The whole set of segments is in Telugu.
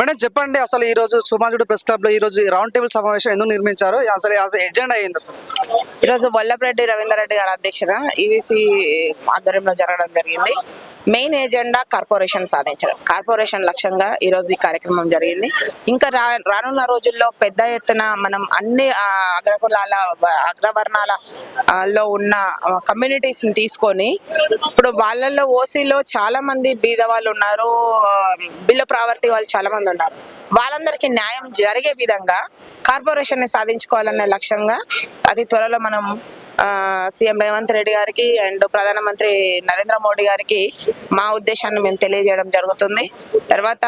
మేడం చెప్పండి అసలు ఈ రోజు సుమాజుడు ప్రెస్ క్లబ్లో ఈ రోజు రౌండ్ టేబుల్ సమావేశం ఎందుకు నిర్మించారు? అసలు ఎజెండా అయింది అసలు? రోజు వల్లభరెడ్డి రవీందర్ రెడ్డి గారి అధ్యక్షత ఈవీసీ ఆధ్వర్యంలో జరగడం జరిగింది. మెయిన్ ఎజెండా కార్పొరేషన్ సాధించడం. కార్పొరేషన్ లక్ష్యంగా ఈరోజు ఈ కార్యక్రమం జరిగింది. ఇంకా రా రానున్న రోజుల్లో పెద్ద ఎత్తున మనం అన్ని అగ్రకులాల అగ్రవర్ణాల లో ఉన్న కమ్యూనిటీస్ని తీసుకొని ఇప్పుడు వాళ్ళల్లో ఓసీలో చాలా మంది బీద వాళ్ళు ఉన్నారు బిలో ప్రావర్టీ వాళ్ళు చాలా మంది ఉన్నారు. వాళ్ళందరికీ న్యాయం జరిగే విధంగా కార్పొరేషన్ని సాధించుకోవాలనే లక్ష్యంగా అతి త్వరలో మనం సీఎం రేవంత్ రెడ్డి గారికి అండ్ ప్రధానమంత్రి నరేంద్ర మోడీ గారికి మా ఉద్దేశాన్ని మేము తెలియజేయడం జరుగుతుంది. తర్వాత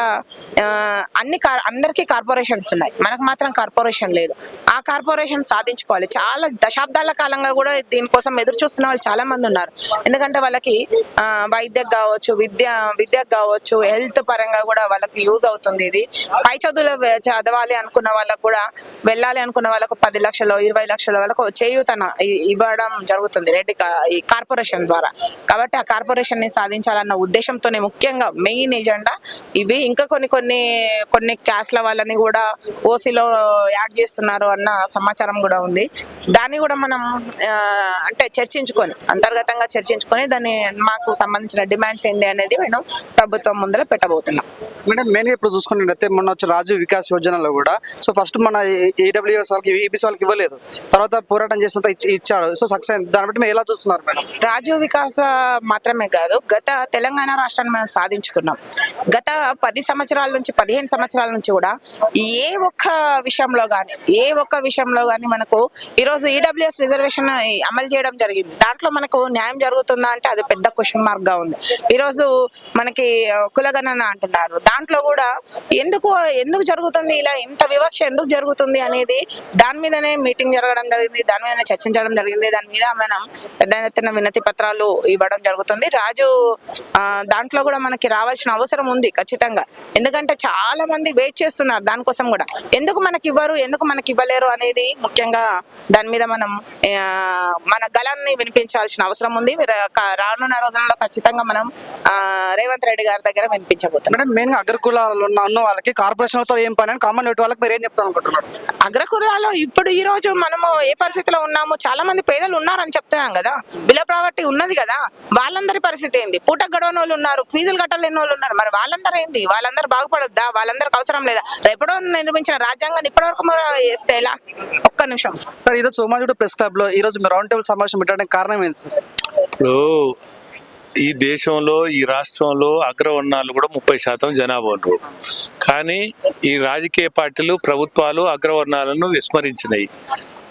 అన్ని కార్ అందరికీ కార్పొరేషన్స్ ఉన్నాయి. మనకు మాత్రం కార్పొరేషన్ లేదు. ఆ కార్పొరేషన్ సాధించుకోవాలి. చాలా దశాబ్దాల కాలంగా కూడా దీనికోసం ఎదురు చూస్తున్న వాళ్ళు చాలా మంది ఉన్నారు. ఎందుకంటే వాళ్ళకి వైద్యకు కావచ్చు విద్య విద్యకు కావచ్చు హెల్త్ పరంగా కూడా వాళ్ళకి యూజ్ అవుతుంది ఇది. పై చదువులు చదవాలి అనుకున్న వాళ్ళకు కూడా వెళ్ళాలి అనుకున్న వాళ్ళకు పది లక్షలు ఇరవై లక్షల వాళ్ళకు చేయూతన ఇవ్వ ఇవ్వడం జరుగుతుంది రెడ్డి ఈ కార్పొరేషన్ ద్వారా. కాబట్టి ఆ కార్పొరేషన్ని సాధించాలన్న ఉద్దేశంతోనే ముఖ్యంగా మెయిన్ ఎజెండా ఇవి. ఇంకా కొన్ని కొన్ని కొన్ని క్యాస్ల వాళ్ళని కూడా ఓసీలో యాడ్ చేస్తున్నారు అన్న సమాచారం కూడా ఉంది. దాన్ని కూడా మనం అంటే చర్చించుకొని అంతర్గతంగా చర్చించుకొని దాన్ని మాకు సంబంధించిన డిమాండ్స్ ఏంది అనేది మేము ప్రభుత్వం ముందర పెట్టబోతున్నాం. మేడం మెయిన్ ఇప్పుడు చూసుకున్నట్లయితే మొన్న వచ్చి రాజు వికాస్ యోజనలో కూడా సో ఫస్ట్ మన ఏడబ్ల్యూఎస్ వాళ్ళకి ఈబీసీ వాళ్ళకి ఇవ్వలేదు. తర్వాత పోరాటం చేసినంత ఇచ్చాడు. సో సక్సెస్ దాన్ని బట్టి మీరు ఎలా చూస్తున్నారు మేడం? రాజీవ్ వికాస్ మాత్రమే కాదు గత తెలంగాణ రాష్ట్రాన్ని మనం సాధించుకున్నాం. గత పది సంవత్సరాల నుంచి పదిహేను సంవత్సరాల నుంచి కూడా ఏ ఒక్క విషయంలో కానీ ఏ ఒక్క విషయంలో కానీ మనకు ఈరోజు ఈడబ్ల్యూఎస్ రిజర్వేషన్ అమలు చేయడం జరిగింది. దాంట్లో మనకు న్యాయం జరుగుతుందా అంటే అది పెద్ద క్వశ్చన్ మార్క్గా ఉంది. ఈరోజు మనకి కులగణన అంటున్నారు. దాంట్లో కూడా ఎందుకు ఎందుకు జరుగుతుంది ఇలా ఇంత వివక్ష ఎందుకు జరుగుతుంది అనేది దాని మీదనే మీటింగ్ జరగడం జరిగింది దాని మీదనే చర్చించడం జరిగింది. దాని మీద మనం పెద్ద ఎత్తున వినతి పత్రాలు ఇవ్వడం జరుగుతుంది. రాజు ఆ, దాంట్లో కూడా మనకి రావాల్సిన అవసరం ఉంది ఖచ్చితంగా. ఎందుకంటే చాలా మంది వెయిట్ చేస్తున్నారు దానికోసం కూడా. ఎందుకు మనకి ఇవ్వరు ఎందుకు మనకి ఇవ్వలేరు అనేది ముఖ్యంగా దాని మీద మనం మన గలాన్ని వినిపించాల్సిన అవసరం ఉంది. రానున్న రోజుల్లో ఖచ్చితంగా మనం రేవంత్ రెడ్డి గారి దగ్గర వినిపించబోతున్నాం. మేడం మెయిన్గా అగ్రకులాలు ఉన్న వాళ్ళకి కార్పొరేషన్లతో ఏం పని కామన్ వాళ్ళకి మీరు ఏం చెప్తాను అనుకుంటున్నారు అగ్రకులాలో ఇప్పుడు ఈ రోజు మనము ఏ పరిస్థితిలో ఉన్నాము? చాలా మంది పేదలు ఉన్నారని చెప్తున్నాం కదా. బిలో ప్రావర్టీ ఉన్నది కదా. వాళ్ళందరి పరిస్థితి ఏంది? పూట గడవని వాళ్ళు ఉన్నారు ఫీజులు కట్టలేని వాళ్ళు ఉన్నారు. మరి వాళ్ళందరూ ఏంది? వాళ్ళందరూ బాగుపడొద్దా? వాళ్ళందరికి అవసరం లేదా? ఎప్పుడో నిర్మించిన రాజ్యాంగాన్ని ఇప్పటివరకు చేస్తే ఎలా? ఒక్క నిమిషం. సార్ ఈరోజు సోమాజుడు ప్రెస్ క్లబ్లో ఈ రోజు మీరు రౌండ్ టేబుల్ సమావేశం పెట్టడానికి కారణం ఏంటి సార్? ఇప్పుడు ఈ దేశంలో ఈ రాష్ట్రంలో అగ్రవర్ణాలు కూడా ముప్పై శాతం జనాభా ఉన్నారు. కానీ ఈ రాజకీయ పార్టీలు ప్రభుత్వాలు అగ్రవర్ణాలను విస్మరించినాయి.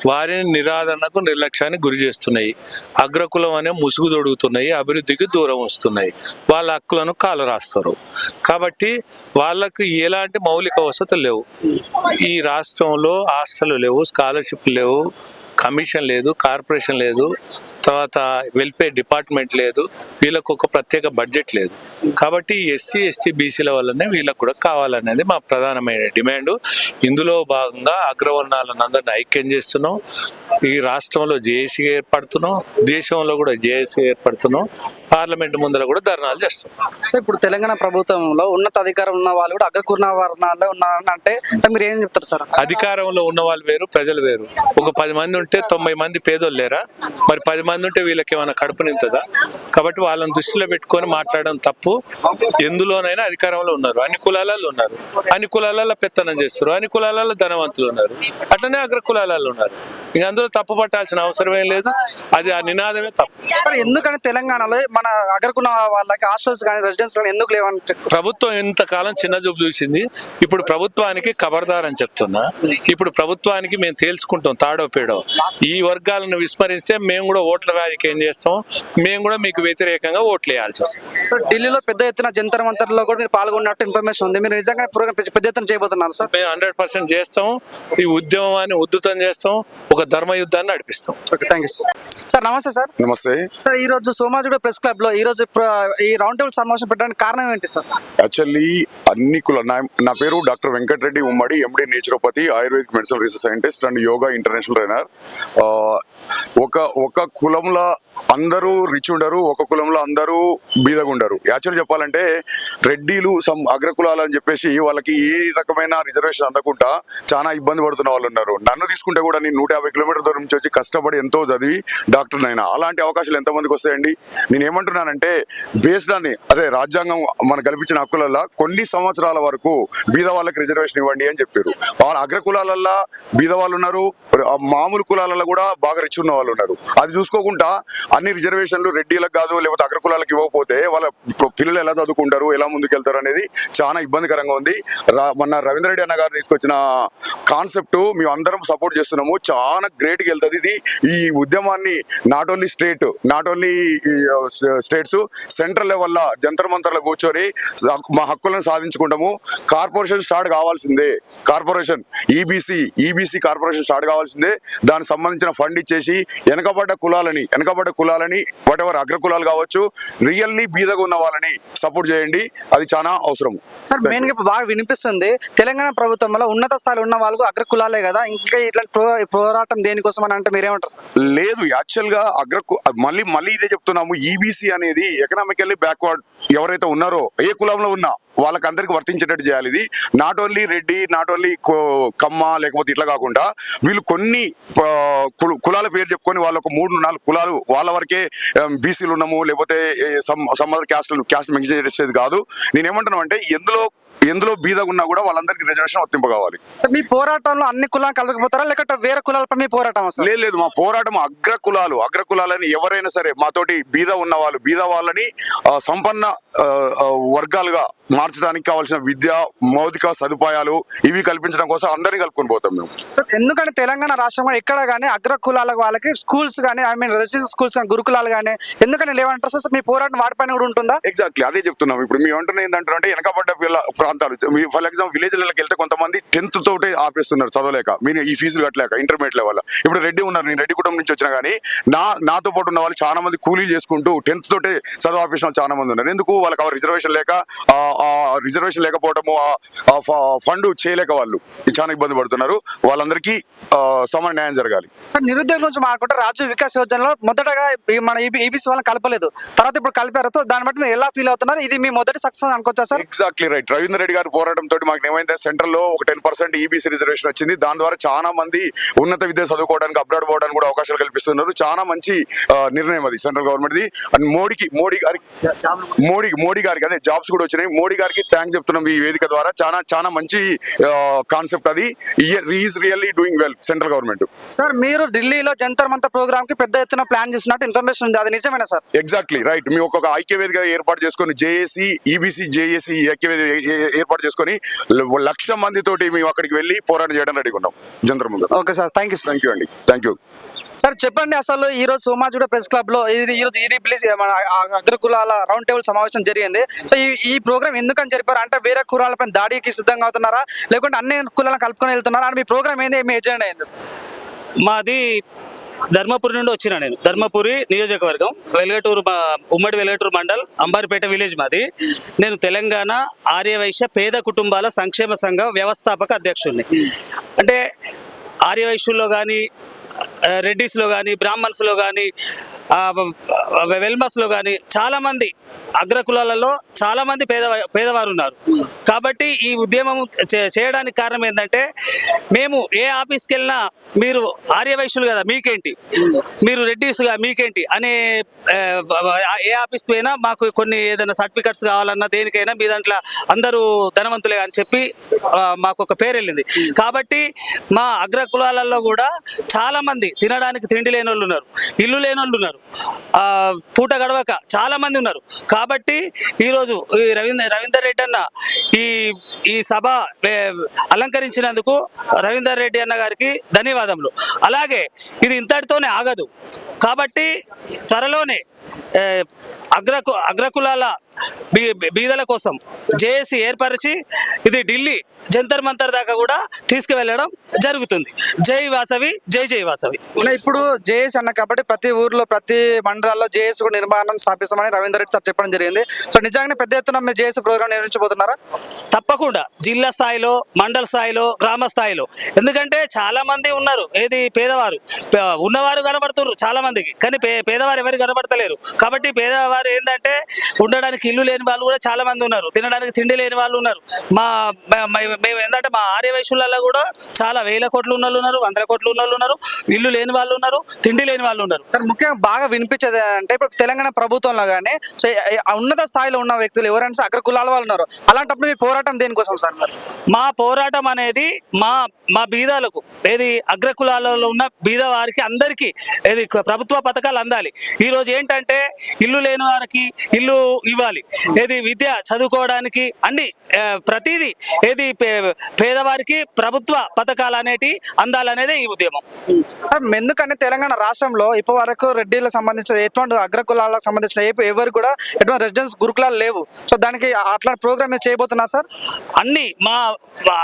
వారిని నిరాదరణకు నిర్లక్ష్యానికి గురి చేస్తున్నాయి. అగ్రకులం అనే ముసుగు తొడుగుతున్నాయి అభివృద్ధికి దూరం వస్తున్నాయి. వాళ్ళ హక్కులను కాలు రాస్తారు కాబట్టి వాళ్ళకు ఎలాంటి మౌలిక వసతులు లేవు. ఈ రాష్ట్రంలో హాస్టల్ లేవు స్కాలర్షిప్ లేవు కమిషన్ లేదు కార్పొరేషన్ లేదు. తర్వాత వెల్ఫేర్ డిపార్ట్మెంట్ లేదు వీళ్ళకు ఒక ప్రత్యేక బడ్జెట్ లేదు. కాబట్టి ఎస్సీ ఎస్టీ బీసీల వల్లనే వీళ్ళకు కూడా కావాలనేది మా ప్రధానమైన డిమాండ్ ఇందులో భాగంగా అగ్రవర్ణాలను అందరిని ఐక్యం చేస్తున్నాం. ఈ రాష్ట్రంలో జేఏసీ ఏర్పడుతున్నాం. దేశంలో కూడా జేఏసీ ఏర్పడుతున్నాం. పార్లమెంట్ ముందర కూడా ధర్నాలు చేస్తున్నాం. సో ఇప్పుడు తెలంగాణ ప్రభుత్వంలో ఉన్నత అధికారం ఉన్న వాళ్ళు కూడా అగ్రకుర్ణ వర్ణాల్లో అంటే మీరు ఏం చెప్తారు సార్? అధికారంలో ఉన్న వాళ్ళు వేరు ప్రజలు వేరు. ఒక పది మంది ఉంటే తొంభై మంది పేదోళ్ళు లేరా? మరి పది మంది ఉంటే వీళ్ళకి ఏమైనా కడుపు నింతదా కాబట్టి వాళ్ళని దృష్టిలో పెట్టుకొని మాట్లాడడం తప్పు. ఎందులోనైనా అధికారంలో ఉన్నారు. అన్ని కులాలలో ఉన్నారు. అన్ని కులాలలో పెత్తనం చేస్తారు అన్ని కులాలలో ధనవంతులు ఉన్నారు. అట్లనే అగ్ర కులాలలో ఉన్నారు. ఇంక అందులో తప్పు పట్టాల్సిన అవసరం ఏం లేదు. అది ఆ నినాదమే తప్పు. సార్ ఎందుకని తెలంగాణలో మన అగ్రకున్న వాళ్ళకి హాస్టల్స్ కానీ రెసిడెన్స్ కానీ ఎందుకు లేవంటే? ప్రభుత్వం ఇంతకాలం చిన్న చూపు చూసింది. ఇప్పుడు ప్రభుత్వానికి ఖబర్దార్ అని చెప్తున్నా. ఇప్పుడు ప్రభుత్వానికి మేము తేల్చుకుంటాం తాడో పేడో. ఈ వర్గాలను విస్మరిస్తే మేము కూడా ఓట్ల రాజకీయం చేస్తాం? మేము కూడా మీకు వ్యతిరేకంగా ఓట్లు వేయాల్సి వస్తుంది. సో ఢిల్లీలో పెద్ద ఎత్తున జంతర్ మంతర్లో కూడా మీరు పాల్గొన్నట్టు ఇన్ఫర్మేషన్ ఉంది. మీరు నిజంగా ప్రోగ్రామ్ పెద్ద ఎత్తున చేయబోతున్నారు సార్? మేము హండ్రెడ్ పర్సెంట్ చేస్తాం. ఈ ఉద్యమాన్ని ఉద్ధృతం చేస్తాం. ఒక ఒక ధర్మ యుద్ధాన్ని నడిపిస్తాం. Okay thank you sir sir నమస్తే సార్ నమస్తే. సార్ ఈ రోజు సోమాజుడు ప్రెస్ క్లబ్లో ఈ రోజు ఈ రౌండ్ టేబుల్ సమావేశం పెట్టడానికి కారణం ఏంటి సార్ యాక్చువల్లీ అన్ని కుల నా నా పేరు డాక్టర్ వెంకటరెడ్డి ఉమ్మడి MD naturopathy ayurvedic medicine research scientist and yoga international trainer. ఒక ఒక కులంలో అందరూ రిచ్ ఉండరు ఒక కులంలో అందరూ బీదగా ఉండరు. యాక్చువల్ చెప్పాలంటే రెడ్డిలు సమ్ అగ్రకులాలు అని చెప్పేసి వాళ్ళకి ఏ రకమైన రిజర్వేషన్ అందకుండా చాలా ఇబ్బంది పడుతున్న వాళ్ళు ఉన్నారు. నన్ను తీసుకుంటే కూడా నేను నూట యాభై కిలోమీటర్ దూరం నుంచి వచ్చి కష్టపడి ఎంతో చదివి డాక్టర్ అయినా అలాంటి అవకాశాలు ఎంతమందికి వస్తాయండి? నేను ఏమంటున్నానంటే బేస్డాన్ని అదే రాజ్యాంగం మనకు కల్పించిన హక్కులల్లో కొన్ని సంవత్సరాల వరకు బీద వాళ్ళకి రిజర్వేషన్ ఇవ్వండి అని చెప్పారు. వాళ్ళ అగ్ర కులాలల్లో బీద వాళ్ళు ఉన్నారు మామూలు కులాలలో కూడా బాగా రిచ్ ఉన్న వాళ్ళు ఉన్నారు. అది చూసుకోకుండా అన్ని రిజర్వేషన్లు రెడ్డిలకు కాదు లేకపోతే అగ్ర కులాలకు ఇవ్వకపోతే వాళ్ళ పిల్లలు ఎలా చదువుకుంటారు ఎలా ముందుకెళ్తారు అనేది చాలా ఇబ్బందికరంగా ఉంది. మొన్న రవీంద్ర రెడ్డి అన్న గారు తీసుకొచ్చిన కాన్సెప్ట్ మేము అందరం సపోర్ట్ చేస్తున్నాము. చాలా గ్రేట్గా వెళ్తుంది. ఇది ఈ ఉద్యమాన్ని not only state not only states central లెవెల్లో జంతర్ మంతర్లో కూర్చొని మా హక్కులను సాధించుకుంటాము. కార్పొరేషన్ స్టార్ట్ కావాల్సిందే. Corporation EBC EBC corporation start కావాల్సిందే. దానికి సంబంధించిన ఫండ్ ఇచ్చేసి వెనకబడ్డ కులాలని వెనకబడ్డ కులాలని వాట్ ఎవర్ అగ్ర కులాలు కావచ్చు రియల్లీ బీదగా ఉన్న వాళ్ళని సపోర్ట్ చేయండి. అది చాలా అవసరం సార్ మెయిన్గా బాగా వినిపిస్తుంది. తెలంగాణ ప్రభుత్వం వల్ల ఉన్నత స్థాయిలో ఉన్న వాళ్ళకు అగ్ర కులాలే కదా. ఇంకా ఇట్లాంటి పోరాటం దేనికోసం అని అంటే మీరేమంటారు సార్? లేదు యాక్చువల్గా అగ్ర కు- మళ్ళీ మళ్ళీ ఇదే చెప్తున్నాము. ఈబీసీ అనేది ఎకనామికల్లీ బ్యాక్వర్డ్ ఎవరైతే ఉన్నారో ఏ కులంలో ఉన్నా వాళ్ళకందరికి వర్తించేటట్టు చేయాలి ఇది. Not only Reddy not only Kamma లేకపోతే ఇట్లా కాకుండా వీళ్ళు కొన్ని కులాల పేరు చెప్పుకొని వాళ్ళ ఒక మూడు నాలుగు కులాలు వాళ్ళ వరకే బీసీలు ఉన్నాము. లేకపోతే some some other caste caste mention చేసేది కాదు. నేను అంటే ఎందులో ఎందులో బీదగా ఉన్నా కూడా వాళ్ళందరికీ రిజర్వేషన్ వర్తింప కావాలి సార్ మీ పోరాటంలో అన్ని కులాలు కలగకపోతారా లేకపోతే వేరే కులాలపై మీ పోరాటం లేదు లేదు. మా పోరాటం అగ్ర కులాలు. అగ్ర కులాలని ఎవరైనా సరే మాతోటి బీద ఉన్న వాళ్ళు బీద వాళ్ళని సంపన్న వర్గాలుగా మార్చడానికి కావాల్సిన విద్య మౌలిక సదుపాయాలు ఇవి కల్పించడం కోసం అందరినీ కలుపుకొని పోతాం మేము. సార్ ఎందుకంటే తెలంగాణ రాష్ట్రంలో ఎక్కడ కానీ అగ్ర కులాల వాళ్ళకి స్కూల్స్ కానీ ఐ మీన్ రెసిడెన్షియల్ స్కూల్స్ కానీ గురుకులాలు కానీ ఎందుకని లేవంటారు సార్ మీ పోరాటం వాటిపైన కూడా ఉంటుందా? ఎగ్జాక్ట్లీ అదే చెప్తున్నాం. ఇప్పుడు మేము అంటున్నది ఏంటంటే అంటే వెనకబడ్డ పిల్ల ప్రాంతాలు. ఫర్ ఎగ్జాంపుల్ విలేజ్లకు వెళ్తే కొంతమంది టెన్త్ తోటే ఆపేస్తున్నారు చదవలేక. మీరు ఈ ఫీజులు కట్టలేక ఇంటర్మీడియట్ లెవెల్ ఇప్పుడు రెడ్డి ఉన్నారు నేను రెడ్డి కుటుంబం నుంచి వచ్చినా కానీ నా నాతో పాటు ఉన్న వాళ్ళు చాలా మంది కూలీలు చేసుకుంటూ టెన్త్ తోటే చదువు ఆపేసిన వాళ్ళు చాలా మంది ఉన్నారు. ఎందుకు? వాళ్ళకి రిజర్వేషన్ లేక రిజర్వేషన్ లేకపోవడము ఆ ఫండ్ చేయలేక వాళ్ళు చాలా ఇబ్బంది పడుతున్నారు. వాళ్ళందరికీ సమాన న్యాయం జరగాలి. సార్ నిరుద్యోగుల నుంచి మాట్లాడుకుంటే రాజు వికాస్ యోజనలో మొదటగా మన ఈబీసీ వాళ్ళని కలపలేదు. తర్వాత ఇప్పుడు కలిపారు. దాన్ని బట్టి మీరు ఎలా ఫీల్ అవుతున్నారు? ఇది మీ మొదటి సక్సెస్ అనుకోవచ్చా sir exactly right Ravindra Reddy గారి పోరాటం తోటి మాకు ఏమైంది సెంట్రల్లో ఒక టెన్ పర్సెంట్ ఈబీసీ రిజర్వేషన్ వచ్చింది. దాని ద్వారా చాలా మంది ఉన్నత విద్య చదువుకోవడానికి అప్లోడ్ పోవడానికి కూడా అవకాశాలు కల్పిస్తున్నారు. చాలా మంచి నిర్ణయం అది సెంట్రల్ గవర్నమెంట్ ది అండ్ మోడీకి మోడీ గారికి మోడీ మోడీ గారికి అదే జాబ్స్ కూడా వచ్చినాయి. మోడీ గారికి థ్యాంక్స్ చెప్తున్నాం ఈ వేదిక ద్వారా. చాలా చాలా మంచి కాన్సెప్ట్ అది. Is really doing well central government sir మీరు ఢిల్లీలో జంతర్ మంతర్ ప్రోగ్రామ్కి పెద్ద ఎత్తున ప్లాన్ చేసినట్టు ఇన్ఫర్మేషన్ ఉంది. అది నిజమేనా సార్? ఎగ్జాక్ట్లీ రైట్ మేము ఒక్కొక్క ఐక్యవేదిక ఏర్పాటు చేసుకొని జేఏసీ ఈబీసీ జేఏసీ ఐక్యవేదిక ఏ- ఏ- ఏర్పాటు చేసుకొని ల- లక్ష మందితోటి మేము అక్కడికి వెళ్ళి పోరాటం చేయడం రెడీగా ఉన్నాం జంతర్ ముందు okay sir thank you sir. Thank you అండి. థ్యాంక్ యూ సార్ చెప్పండి అసలు ఈ రోజు సోమాజుడ ప్రెస్ క్లబ్లో ఈరోజు ఈ ఈడీ ప్లీజ్ మన అగ్రకులాల రౌండ్ టేబుల్ సమావేశం జరిగింది. సో ఈ ఈ ప్రోగ్రామ్ ఎందుకని జరిపారు? అంటే వేరే కులాలపై దాడికి సిద్ధంగా అవుతున్నారా? లేకుంటే అన్ని కులాలను కలుపుకొని వెళ్తున్నారా? అని మీ ప్రోగ్రామ్ ఏంది? మీ ఎజెండా ఏంది? సార్ మాది ధర్మపురి నుండి వచ్చిన నేను. ధర్మపురి నియోజకవర్గం వెలగటూరు ఉమ్మడి వెలగటూరు మండల్ అంబారిపేట విలేజ్ మాది. నేను తెలంగాణ ఆర్యవైశ్య పేద కుటుంబాల సంక్షేమ సంఘం వ్యవస్థాపక అధ్యక్షుడిని. అంటే ఆర్యవైశ్యుల్లో కానీ రెడ్డిస్లో కానీ బ్రాహ్మణ్స్లో కానీ వెల్మస్లో కానీ చాలామంది అగ్రకులాలలో చాలామంది పేద పేదవారు ఉన్నారు. కాబట్టి ఈ ఉద్యమం చే- చేయడానికి కారణం ఏంటంటే మేము ఏ ఆఫీస్కి వెళ్ళినా మీరు ఆర్యవైశ్యులు కదా మీకేంటి? మీరు రెడ్డిస్గా మీకేంటి? అనే ఏ ఆఫీస్కి పోయినా మాకు కొన్ని ఏదైనా సర్టిఫికెట్స్ కావాలన్నా దేనికైనా మీ దాంట్లో అందరూ ధనవంతులే అని చెప్పి మాకు ఒక పేరు వెళ్ళింది. కాబట్టి మా అగ్రకులాలలో కూడా చాలా మంది తినడానికి తిండి లేని వాళ్ళు ఉన్నారు ఇల్లు లేని వాళ్ళు ఉన్నారు పూట గడవక చాలా మంది ఉన్నారు. కాబట్టి ఈరోజు ఈ రవీంద్ర రవీందర్ రెడ్డి అన్న ఈ ఈ సభ అలంకరించినందుకు రవీందర్ రెడ్డి అన్న గారికి ధన్యవాదములు. అలాగే ఇది ఇంతటితోనే ఆగదు. కాబట్టి త్వరలోనే అగ్రకు అగ్రకులాల బీ- బీదల కోసం జేఏసీ ఏర్పరిచి ఇది ఢిల్లీ జంతర్ మంతర్ దాకా కూడా తీసుకువెళ్ళడం జరుగుతుంది. జై వాసవి జై జై వాసవి. ఇప్పుడు జేఎస్ అన్న కాబట్టి ప్రతి ఊర్లో ప్రతి మండలాల్లో జేఎస్ కూడా నిర్మాణం స్థాపిస్తామని రవీందర్ రెడ్డి సార్ చెప్పడం జరిగింది. సో నిజంగానే పెద్ద ఎత్తున మీరు జేఎస్ ప్రోగ్రామ్ నిర్వహించబోతున్నారా? తప్పకుండా. జిల్లా స్థాయిలో మండల స్థాయిలో గ్రామ స్థాయిలో. ఎందుకంటే చాలా మంది ఉన్నారు. ఏది పేదవారు. ఉన్నవారు కనబడుతున్నారు చాలా మందికి కానీ పేదవారు ఎవరు కనబడతలేరు. కాబట్టి పేదవారు ఏంటంటే ఉండడానికి ఇల్లు లేని వాళ్ళు కూడా చాలా మంది ఉన్నారు. తినడానికి తిండి లేని వాళ్ళు ఉన్నారు. మా మేము ఏంటంటే మా ఆర్య వైశ్యులలో కూడా చాలా వేల కోట్లు ఉన్న ఉన్నారు వందల కోట్లు ఉన్న వాళ్ళు ఉన్నారు ఇల్లు లేని వాళ్ళు ఉన్నారు తిండి లేని వాళ్ళు ఉన్నారు. సార్ ముఖ్యంగా బాగా వినిపించేది అంటే ఇప్పుడు తెలంగాణ ప్రభుత్వంలో కానీ సో ఉన్నత స్థాయిలో ఉన్న వ్యక్తులు ఎవరైనా అగ్ర కులాల వాళ్ళు ఉన్నారు. అలాంటప్పుడు మీ పోరాటం దేనికోసం సార్ మా పోరాటం అనేది మా మా బీదాలకు ఏది అగ్రకులాలలో ఉన్న బీద వారికి అందరికీ ఏది ప్రభుత్వ పథకాలు అందాలి. ఈ రోజు ఏంటంటే ఇల్లు లేని వారికి ఇల్లు ఇవ్వాలి. ఏది విద్య చదువుకోవడానికి అన్ని ప్రతిదీ ఏది పేదవారికి ప్రభుత్వ పథకాలు అనేటి అందాలనేదే ఈ ఉద్యమం. సార్ ఎందుకంటే తెలంగాణ రాష్ట్రంలో ఇప్పటి వరకు రెడ్డిలకు సంబంధించిన ఎటువంటి అగ్ర కులాలకు సంబంధించిన ఎవరు కూడా ఎటువంటి రెసిడెన్స్ గురుకులాలు లేవు. సో దానికి అట్లాంటి ప్రోగ్రామ్ మీరు చేయబోతున్నారు సార్? అన్ని మా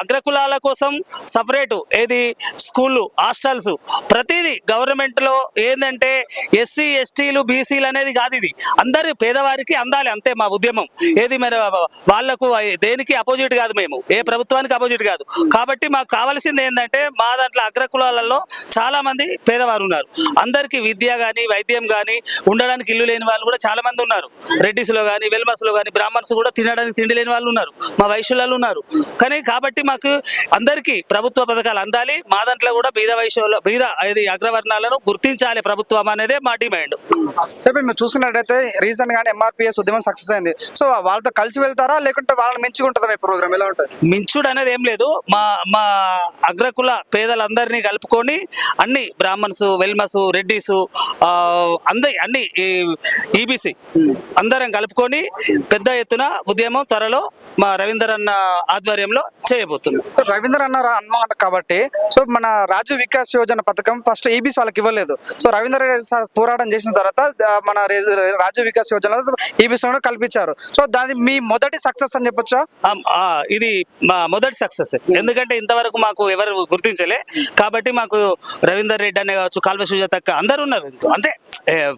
అగ్రకులాల కోసం సపరేటు ఏది స్కూళ్ళు హాస్టల్స్ ప్రతిదీ గవర్నమెంట్లో ఏంటంటే ఎస్సీ ఎస్టీలు బీసీలు అనేది కాదు ఇది. అందరు పేదవారికి అందాలి అంతే మా ఉద్యమం. ఏది మరి వాళ్ళకు దేనికి అపోజిట్ కాదు మేము. ఏ ప్రభుత్వానికి అపోజిట్ కాదు. కాబట్టి మాకు కావాల్సింది ఏంటంటే మా దాంట్లో అగ్రకులాలలో చాలా మంది పేదవారు ఉన్నారు. అందరికీ విద్య కానీ వైద్యం కానీ ఉండడానికి ఇల్లు లేని వాళ్ళు కూడా చాలా మంది ఉన్నారు. రెడ్డిస్లో కానీ వెల్మస్లో కానీ బ్రాహ్మణ్స్ కూడా తినడానికి తిండి లేని వాళ్ళు ఉన్నారు. మా వైశ్యులలో ఉన్నారు. కానీ కాబట్టి మాకు అందరికీ ప్రభుత్వ పథకాలు అందాలి. మా దాంట్లో కూడా బీద వైశ్యుల బీద ఇది అగ్రవర్ణాలను గుర్తించాలి ప్రభుత్వం అనేదే మా డిమాండ్. ఇప్పుడు మీరు చూసుకున్నట్టయితే రీసెంట్ గానే ఎంఆర్పిఎస్ ఉద్యమం సక్సెస్ అయింది. సో వాళ్ళతో కలిసి వెళ్తారా? లేకుంటే వాళ్ళని మెచ్చుకుంటుందా మీ ప్రోగ్రామ్ ఎలా ఉంటుంది? మించుడు అనేది ఏం లేదు. మా మా అగ్రకుల పేదలందరినీ కలుపుకొని అన్ని బ్రాహ్మణ్స్ వెల్మస్ రెడ్డిస్ అందరి అన్ని ఈబీసీ అందరం కలుపుకొని పెద్ద ఎత్తున ఉద్యమం త్వరలో మా రవీందర్ అన్న ఆధ్వర్యంలో చేయబోతున్నాం. సో రవీంద్ర అన్నారు అన్నమాట కాబట్టి సో మన రాజు వికాస్ యోజన పథకం ఫస్ట్ ఈబీస్ వాళ్ళకి ఇవ్వలేదు. సో రవీంద్ర రెడ్డి సార్ పోరాటం చేసిన తర్వాత మన రే- రాజు వికాస్ యోజన ఈ విషయంలో కల్పించారు. సో దాని మీ మొదటి సక్సెస్ అని చెప్పొచ్చా? ఆ, ఇది మా మొదటి సక్సెస్. ఎందుకంటే ఇంతవరకు మాకు ఎవరు గుర్తించలే. కాబట్టి మాకు రవీందర్ రెడ్డి అనే కావచ్చు కాల్వ సుజాతక్క అందరు ఉన్నారు. అంటే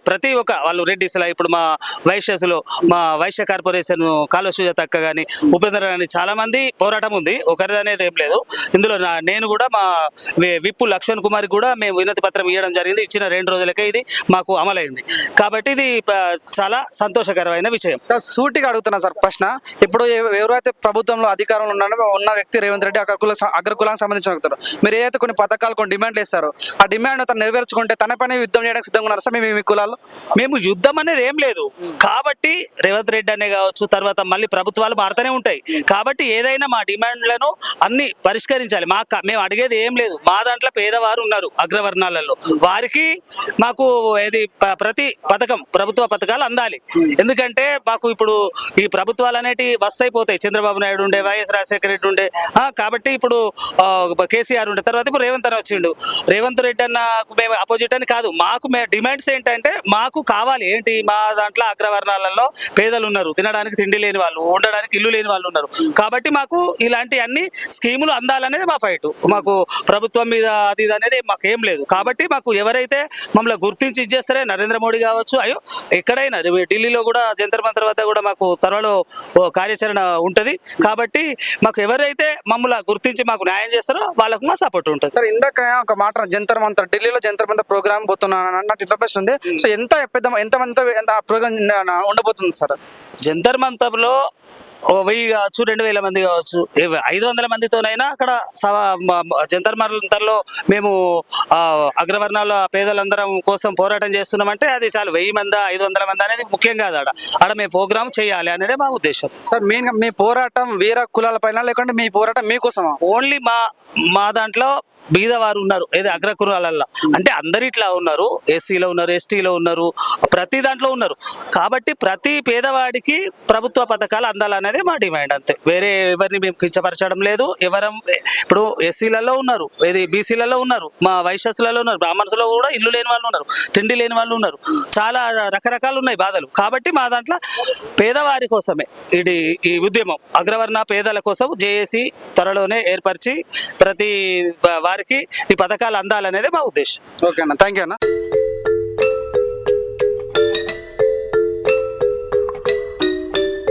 ప్రతి ఒక్క వాళ్ళు రెడ్డిస్లా ఇప్పుడు మా వైశ్యసులు మా వైశ్య కార్పొరేషన్ కాల్వ సుజాతక్క కానీ ఉపేంద్ర కానీ చాలామంది పోరాటం ఉంది. ఒకరిది అనేది ఏం లేదు. ఇందులో నేను కూడా మా విప్పు లక్ష్మణ్ కుమార్ కూడా మేము వినతి పత్రం ఇవ్వడం జరిగింది. ఇచ్చిన రెండు రోజులకే ఇది మాకు అమలైంది. కాబట్టి ఇది చాలా సంతోషకరమైన విషయం. సూటిగా అడుగుతున్నా సార్ ప్రశ్న. ఇప్పుడు ఎవరైతే ప్రభుత్వంలో అధికారంలో ఉన్నారో ఉన్న వ్యక్తి రేవంత్ రెడ్డి అగ్రకుల అగ్రకులానికి సంబంధించిన వ్యక్తులు. మీరు ఏదైతే కొన్ని పథకాలు కొన్ని డిమాండ్లు ఇస్తారో ఆ డిమాండ్ తను నెరవేర్చుకుంటే తన పని యుద్ధం చేయడానికి సిద్ధంగా ఉన్నారు సార్? మేము కార్మిక కులాల్లో? మేము యుద్ధం అనేది ఏం లేదు. కాబట్టి రేవంత్ రెడ్డి అనే కావచ్చు తర్వాత మళ్ళీ ప్రభుత్వాలు మారుతూనే ఉంటాయి. కాబట్టి ఏదైనా మా డిమాండ్లను అన్ని పరిష్కరించాలి. మా మేము అడిగేది ఏం లేదు. మా దాంట్లో పేదవారు ఉన్నారు అగ్రవర్ణాలలో. వారికి మాకు ఏది ప్రతి పథకం ప్రభుత్వ పథకాలు అందాలి. ఎందుకంటే మాకు ఇప్పుడు ఈ ప్రభుత్వాలు అనేటి వస్తాయి చంద్రబాబు నాయుడు ఉండే వైఎస్ రాజశేఖర రెడ్డి ఉండే. కాబట్టి ఇప్పుడు కేసీఆర్ ఉండే. తర్వాత ఇప్పుడు రేవంత్ అని వచ్చిండు. రేవంత్ రెడ్డి అన్న మేము అపోజిట్ అని కాదు. మాకు మే డిమాండ్స్ ఏంటంటే మాకు కావాలి. ఏంటి? మా దాంట్లో అగ్రవర్ణాలలో పేదలు ఉన్నారు తినడానికి తిండి లేని వాళ్ళు ఉండడానికి ఇల్లు లేని వాళ్ళు ఉన్నారు. కాబట్టి మాకు ఇలాంటి అన్ని స్కీములు అందాలనేది మా ఫైట్. మాకు ప్రభుత్వం మీద అది ఇది అనేది మాకు ఏం లేదు. కాబట్టి మాకు ఎవరైతే మమ్మల్ని గుర్తించి ఇచ్చేస్తారే నరేంద్ర మోడీ కావచ్చు అయ్యో ఎక్కడైనా ఢిల్లీలో కూడా జంతర్ మంత్ర వద్ద కూడా మాకు త్వరలో కార్యాచరణ ఉంటుంది. కాబట్టి మాకు ఎవరైతే మమ్మల్ని గుర్తించి మాకు న్యాయం చేస్తారో వాళ్ళకు మా సపోర్ట్ ఉంటుంది. సార్ ఇందాక ఒక మాట జంతర్ మంత్ర ఢిల్లీలో జంతర్ మంత్ర ప్రోగ్రామ్ పోతున్నాను అన్నట్టు ఇన్ఫర్మేషన్ ఉంది. సో ఎంత పెద్ద ఎంత ఎంత ప్రోగ్రామ్ ఉండబోతుంది సార్? జంతర్ మంతర్లో ఓ వెయ్యి కావచ్చు రెండు వేల మంది కావచ్చు ఐదు వందల మందితోనైనా అక్కడ జంతర్ మంతర్లో మేము అగ్రవర్ణాల పేదలందరం కోసం పోరాటం చేస్తున్నామంటే అది చాలు వెయ్యి మంది ఐదు వందల మంది అనేది ముఖ్యం కాదు ఆడ. ఆడ మేము ప్రోగ్రామ్ చేయాలి అనేది మా ఉద్దేశం. సార్ మెయిన్గా మీ పోరాటం వేరే కులాల పైన లేకుంటే మీ పోరాటం మీకోసమా? ఓన్లీ మా మా దాంట్లో బీదవారు ఉన్నారు ఏదో అగ్రకులాలల్లో. అంటే అందరు ఇట్లా ఉన్నారు ఎస్సీలో ఉన్నారు ఎస్టీలో ఉన్నారు ప్రతి దాంట్లో ఉన్నారు. కాబట్టి ప్రతి పేదవాడికి ప్రభుత్వ పథకాలు అందాలనేది మా డిమాండ్ అంతే. వేరే ఎవరిని మేము కించపరచడం లేదు. ఎవరం ఇప్పుడు ఎస్సీలలో ఉన్నారు ఏది బీసీలలో ఉన్నారు మా వైశ్యస్లలో ఉన్నారు బ్రాహ్మణ్స్లో కూడా ఇల్లు లేని వాళ్ళు ఉన్నారు తిండి లేని వాళ్ళు ఉన్నారు. చాలా రకరకాలు ఉన్నాయి బాధలు. కాబట్టి మా దాంట్లో పేదవారి కోసమే ఇది ఈ ఉద్యమం. అగ్రవర్ణ పేదల కోసం జేఏసీ త్వరలోనే ఏర్పరిచి ప్రతి వారికి ఈ పథకాలు అందాలనేది మా ఉద్దేశం. ఓకే అన్న. థ్యాంక్ యూ అన్న.